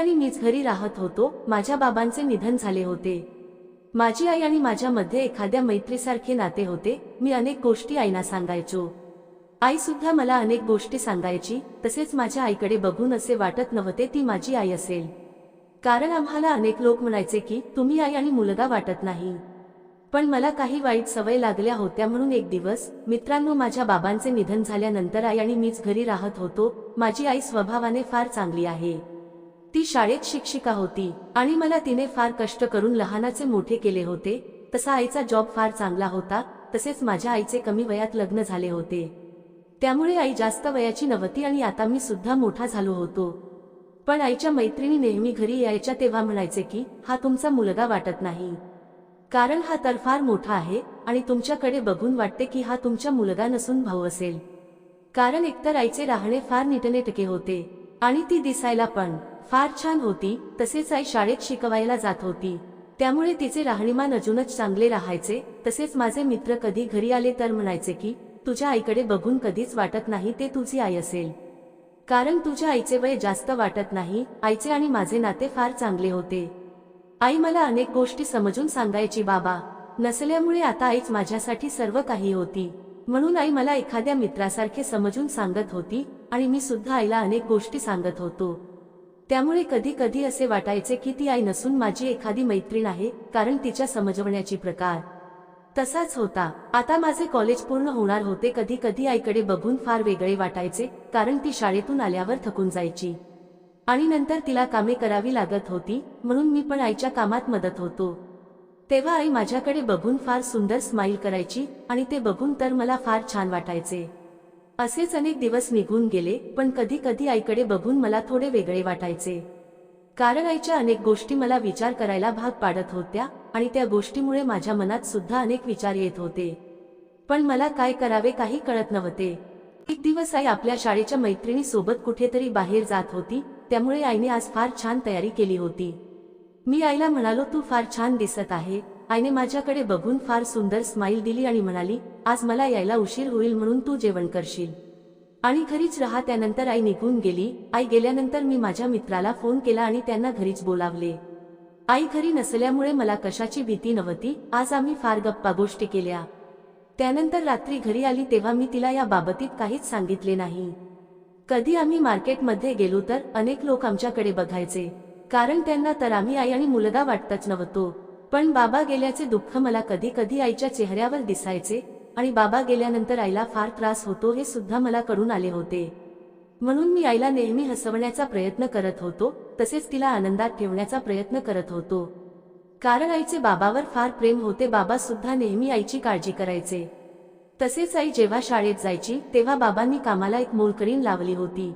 आणि मीच घरी राहत होतो. माझ्या बाबांचे निधन झाले होते. माझी आई आणि माझ्यामध्ये एखाद्या मैत्रीसारखे नाते होते. मी अनेक गोष्टी आईना सांगायचो. आई सुद्धा मला अनेक गोष्टी सांगायची. तसेच माझ्या आईकडे बघून असे वाटत नव्हते ती माझी आई असेल. कारण आम्हाला अनेक लोक म्हणायचे की तुम्ही आई आणि मुलगा वाटत नाही. पण मला काही वाईट सवय लागल्या होत्या म्हणून एक दिवस मित्रांनो माझ्या बाबांचे निधन झाल्यानंतर आई आणि मीच घरी राहत होतो. माझी आई स्वभावाने फार चांगली आहे. ती शाळेत शिक्षिका होती आणि मला तिने फार कष्ट करून लहानाचे मोठे केले होते. तसा आईचा जॉब फार चांगला होता तसेच माझ्या आईचे कमी वयात लग्न झाले होते. त्यामुळे आई जास्त वयाची नव्हती आणि आता मी सुद्धा मोठा झालो होतो. पण आईच्या मैत्रिणी नेहमी घरी यायच्या तेव्हा म्हणायचे की हा तुमचा मुलगा वाटत नाही. कारण हा तर फार मोठा आहे आणि तुमच्याकडे बघून वाटते की हा तुमचा मुलगा नसून भाऊ असेल. कारण एकतर आईचे राहणे फार नीटनेटके होते आणि ती दिसायला पण फार छान होती तसेच आई शाळेत शिकवायला जात होती. त्यामुळे तिचे राहणीमान अजूनच चांगले राहायचे तसेच माझे मित्र कधी घरी आले तर म्हणायचे की तुझ्या आईकडे बघून कधीच वाटत नाही ते तुझी आई असेल. कारण तुझ्या आईचे वय जास्त वाटत नाही आईचे आणि माझे नाते फार चांगले होते. आई मला अनेक गोष्टी समजून सांगायची बाबा नसल्यामुळे आता आईच माझ्यासाठी सर्व काही होती. म्हणून आई मला एखाद्या मित्रासारखे समजून सांगत होती आणि मी सुद्धा आईला अनेक गोष्टी सांगत होतो. त्यामुळे कधी कधी असे वाटायचे की ती आई नसून माझी एखादी मैत्रीण आहे कारण तिच्या समजवण्याची प्रकार. तसाच होता. आता माझे कॉलेज पूर्ण होणार होते कधी कधी आईकडे बघून फार वेगळे वाटायचे कारण ती शाळेतून आल्यावर थकून जायची. आणि नंतर तिला कामे करावी लागत होती म्हणून मी पण आईच्या कामात मदत होतो. तेव्हा आई माझ्याकडे बघून फार सुंदर स्माईल करायची आणि ते बघून तर मला फार छान वाटायचे. असेच अनेक दिवस निघून गेले पण कधी कधी आईकडे बघून मला थोडे वेगळे वाटायचे. कारण आईच्या अनेक गोष्टी मला विचार करायला भाग पाडत होत्या आणि त्या गोष्टीमुळे माझ्या मनात सुद्धा अनेक विचार येत होते. पण मला काय करावे काही कळत नव्हते. एक दिवस आई आपल्या शाळेच्या मैत्रिणी सोबत कुठेतरी बाहेर जात होती त्यामुळे आईने आज फार छान तयारी केली होती. मी आईला म्हणालो तू फार छान दिसत आहे. आईने माझ्याकडे बघून फार सुंदर स्माईल दिली आणि म्हणाली आज मला यायला उशीर होईल म्हणून तू जेवण करशील. आणि घरीच राहा त्यानंतर आई निघून गेली. आई गेल्यानंतर मी माझ्या मित्राला फोन केला आणि त्यांना घरीच बोलावले. आई घरी नसल्यामुळे मला कशाची भीती नव्हती. आज आम्ही फार गप्पा गोष्टी केल्या. त्यानंतर रात्री घरी आली तेव्हा मी तिला या बाबतीत काहीच सांगितले नाही. कधी आम्ही मार्केटमध्ये गेलो तर अनेक लोक आमच्याकडे बघायचे. कारण त्यांना तर आम्ही आई आणि मुलगा वाटतच नव्हतो. पण बाबा गेल्याचे दुःख मला कधी कधी आईच्या चेहऱ्यावर दिसायचे आणि बाबा गेल्यानंतर आईला फार त्रास होतो हे सुद्धा मला कळून आले होते. म्हणून मी आईला नेहमी हसवण्याचा प्रयत्न करत होतो तसेच तिला आनंदात ठेवण्याचा प्रयत्न करत होतो. कारण आईचे बाबावर फार प्रेम होते बाबा सुद्धा नेहमी आईची काळजी करायचे. तसेच आई जेव्हा शाळेत जायची तेव्हा बाबांनी कामाला एक मोलकरीण लावली होती.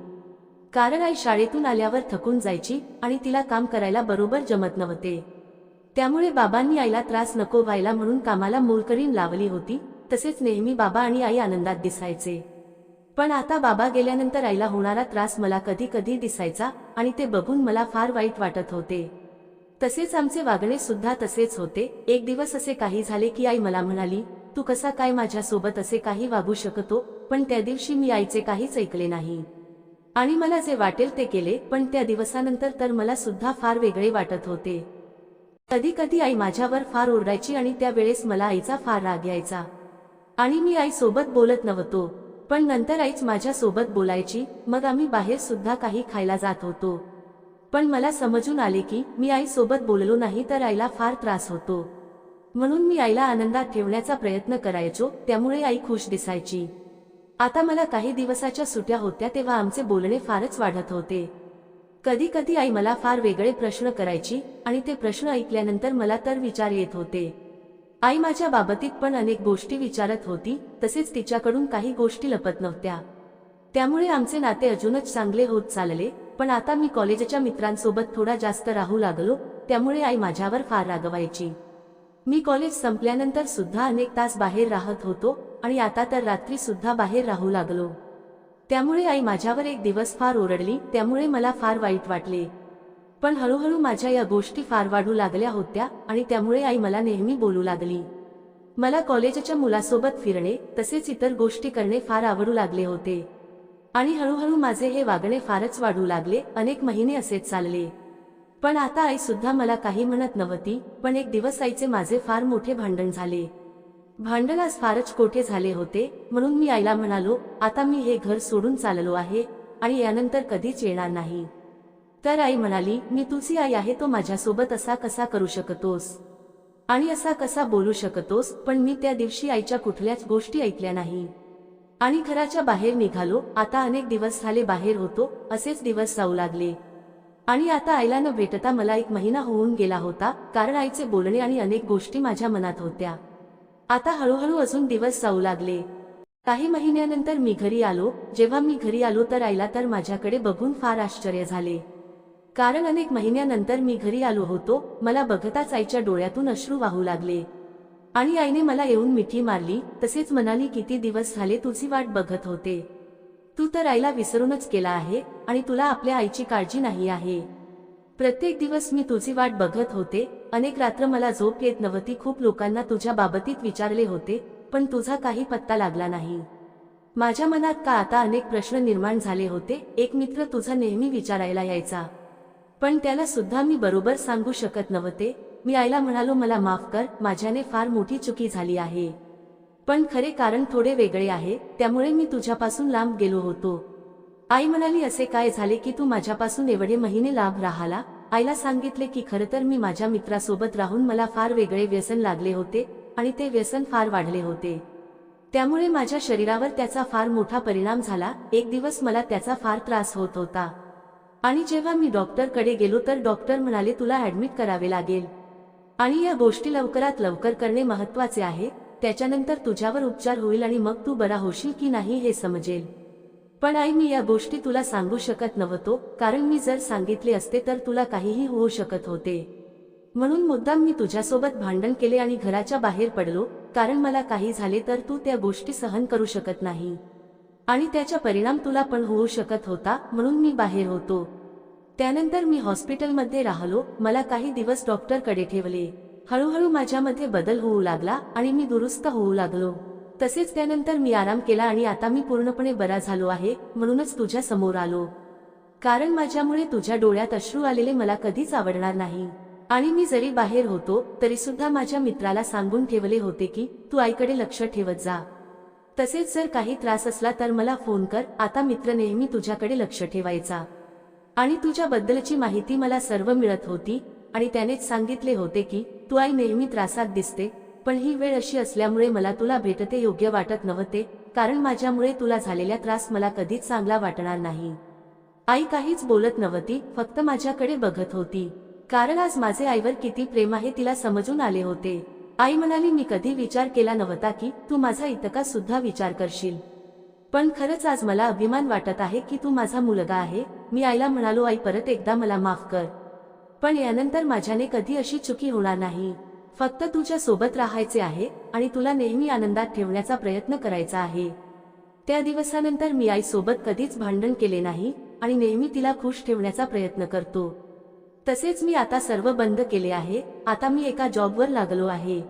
कारण आई शाळेतून आल्यावर थकून जायची आणि तिला काम करायला बरोबर जमत नव्हते. त्यामुळे बाबांनी आईला त्रास नको व्हायला म्हणून कामाला मोलकरीण लावली होती तसेच नेहमी बाबा आणि आई आनंदात दिसायचे. पण आता बाबा गेल्यानंतर आईला होणारा त्रास मला कधी कधी दिसायचा आणि ते बघून मला फार वाईट वाटत होते. तसेच आमचे वागणे सुद्धा तसेच होते. एक दिवस असे काही झाले की आई मला म्हणाली तू कसा काय माझ्यासोबत असे काही वागू शकतो पण त्या दिवशी मी आईचे काहीच ऐकले नाही. आणि मला जे वाटेल ते केले पण त्या दिवसानंतर तर मला सुद्धा फार वेगळे वाटत होते. कधी कधी आई माझ्यावर फार ओरडायची आणि त्यावेळेस मला आईचा फार राग यायचा. आणि मी आई सोबत बोलत नव्हतो पण नंतर आईच माझ्यासोबत बोलायची मग आम्ही बाहेर सुद्धा काही खायला जात होतो. पण मला समजून आले की मी आई सोबत बोललो नाही तर आईला फार त्रास होतो. म्हणून मी आईला आनंदात ठेवण्याचा प्रयत्न करायचो त्यामुळे आई खुश दिसायची. आता मला काही दिवसाच्या सुट्या होत्या तेव्हा आमचे बोलणे फारच वाढत होते. कधी कधी आई मला फार वेगळे प्रश्न करायची आणि ते प्रश्न ऐकल्यानंतर मला तर विचार येत होते. आई माझ्या बाबतीत पण अनेक गोष्टी विचारत होती तसेच तिच्याकडून काही गोष्टी लपत नव्हत्या. त्यामुळे आमचे नाते अजूनच चांगले होत चालले पण आता मी कॉलेजच्या मित्रांसोबत थोडा जास्त राहू लागलो त्यामुळे आई माझ्यावर फार रागवायची. मी कॉलेज संपल्यानंतर सुद्धा अनेक तास बाहेर राहत होतो आणि आता तर रात्री सुद्धा बाहेर राहू लागलो. त्यामुळे आई माझ्यावर एक दिवस फार ओरडली त्यामुळे मला फार वाईट वाटले. पण हळूहळू माझ्या या गोष्टी फार वाढू लागल्या होत्या आणि त्यामुळे आई मला नेहमी बोलू लागली. मला कॉलेजच्या मुलासोबत फिरणे तसेच इतर गोष्टी करणे फार आवडू लागले होते. आणि हळूहळू माझे हे वागणे फारच वाढू लागले अनेक महिने असेच चालले. पण आता आई सुद्धा मला काही म्हणत नव्हती पण एक दिवस आईचे माझे फार मोठे भांडण झाले. भांडणास फारच कोठे झाले होते? म्हणून मी आईला म्हणालो आता मी हे घर सोडून चाललो आहे आणि यानंतर कधीच येणार नाही. तर आई म्हणाली मी तुझी आई आहे तो माझ्यासोबत असा कसा करू शकतोस? आणि असा कसा बोलू शकतोस? पण मी त्या दिवशी आईच्या कुठल्याच गोष्टी ऐकल्या नाही. आणि घराच्या बाहेर निघालो. आता अनेक दिवस झाले बाहेर होतो असेच दिवस जाऊ लागले. आणि आता आईला न भेटता मला एक महिना होऊन गेला होता कारण आईचे बोलणे आणि अनेक गोष्टी माझ्या मनात होत्या. आता हळूहळू अजून दिवस जाऊ लागले. काही महिन्यानंतर मी घरी आलो जेव्हा मी घरी आलो तर आईला तर माझ्याकडे बघून फार आश्चर्य झाले. कारण अनेक महिन्यानंतर मी घरी आलो होतो मला बघताच आईच्या डोळ्यातून अश्रू वाहू लागले. आणि आईने मला येऊन मिठी मारली तसेच म्हणाली किती दिवस झाले तुझी वाट बघत होते. तू तर आईला विसरूनच केला आहे आणि तुला आपल्या आईची काळजी नाही आहे. प्रत्येक दिवस मी तुझी वाट बघत होते. अनेक रात्र मला झोप येत नव्हती. खूप लोकांना तुझ्या बाबतीत विचारले होते पण तुझा काही पत्ता लागला नाही. माझ्या मनात का आता अनेक प्रश्न निर्माण झाले होते? एक मित्र तुझा नेहमी विचारायला यायचा. पण त्याला सुद्धा मी बरोबर सांगू शकत नव्हते. मी आईला म्हणालो मला माफ कर माझ्याने फार मोठी चुकी झाली आहे. पण खरे कारण थोडे वेगळे आहे. त्यामुळे मी तुझ्यापासून लांब गेलो होतो. आई म्हणाली असे काय झाले की तू माझ्यापासून एवढे महिने लाभ राहिला? आईला सांगितले की खरं तर मी माझ्या मित्रासोबत राहून मला फार वेगळे व्यसन लागले होते आणि ते व्यसन फार वाढले होते. त्यामुळे माझ्या शरीरावर त्याचा फार मोठा परिणाम झाला. एक दिवस मला त्याचा फार त्रास होत होता. आणि जेव्हा मी डॉक्टरकडे गेलो तर डॉक्टर म्हणाले तुला ऍडमिट करावे लागेल. आणि या गोष्टी लवकरात लवकर करणे महत्त्वाचे आहे. त्याच्यानंतर तुझ्यावर उपचार होईल आणि मग तू बरा होशील की नाही हे समजेल. पण आई मी या गोष्टी तुला सांगू शकत नव्हतो. कारण मी जर सांगितले असते तर तुला काहीही होऊ शकत होते. म्हणून मुद्दाम मी तुझ्यासोबत भांडण केले आणि घराच्या बाहेर पडलो. कारण मला काही झाले तर तू त्या गोष्टी सहन करू शकत नाही. आणि त्याचा परिणाम तुला पण होऊ शकत होता म्हणून मी बाहेर होतो. त्यानंतर मी हॉस्पिटलमध्ये राहिलो. मला काही दिवस डॉक्टरकडे ठेवले. हळूहळू माझ्यामध्ये बदल होऊ लागला आणि मी दुरुस्त होऊ लागलो. तसेच त्यानंतर मी आराम केला आणि आता मी पूर्णपणे बरा झालो आहे म्हणूनच तुझ्या समोर आलो. कारण माझ्यामुळे तुझ्या डोळ्यात अश्रू आलेले मला कधीच आवडणार नाही. आणि मी जरी बाहेर होतो तरी सुद्धा माझ्या मित्राला सांगून ठेवले होते की तू आईकडे लक्ष ठेवत जा. तसेच जर काही त्रास असला तर मला फोन कर आता मित्र नेहमी तुझ्याकडे लक्ष ठेवायचा. आणि तुझ्याबद्दलची माहिती मला सर्व मिळत होती आणि त्यानेच सांगितले होते की तू आई नेहमी त्रासात दिसते पण ही वेळ अशी असल्यामुळे मला तुला भेटते योग्य वाटत नव्हते कारण माझ्यामुळे तुला झालेला त्रास मला कधीच चांगला वाटणार नाही. आई काहीच बोलत नव्हती फक्त माझ्याकडे बघत होती. कारण आज माझे आईवर किती प्रेम आहे तिला समजून आले होते. आई म्हणाली मी कधी विचार केला नव्हता की तू माझा इतका सुद्धा विचार करशील. पण खरंच आज मला अभिमान वाटत आहे की तू माझा मुलगा आहे. मी आईला म्हणालो आई परत एकदा मला माफ कर. पण यानंतर माझ्याने कधी अशी चुकी होणार नाही. फक्त तुझ्या सोबत राहायचे आहे आणि तुला नेहमी आनंदात ठेवण्याचा प्रयत्न करायचा आहे. त्या दिवसानंतर मी आईसोबत कधीच भांडण केले नाही आणि नेहमी तिला खुश ठेवण्याचा प्रयत्न करतो. तसेच मी आता सर्व बंद केले आहे आता मी एका जॉबवर लागलो आहे.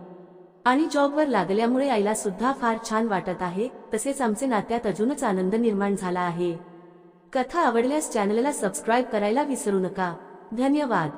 आणि जॉबवर लागल्यामुळे आईला सुद्धा फार छान वाटत आहे तसेच आमचे नात्यात अजूनच आनंद निर्माण झाला आहे. कथा आवडल्यास चॅनलला सबस्क्राईब करायला विसरू नका. धन्यवाद.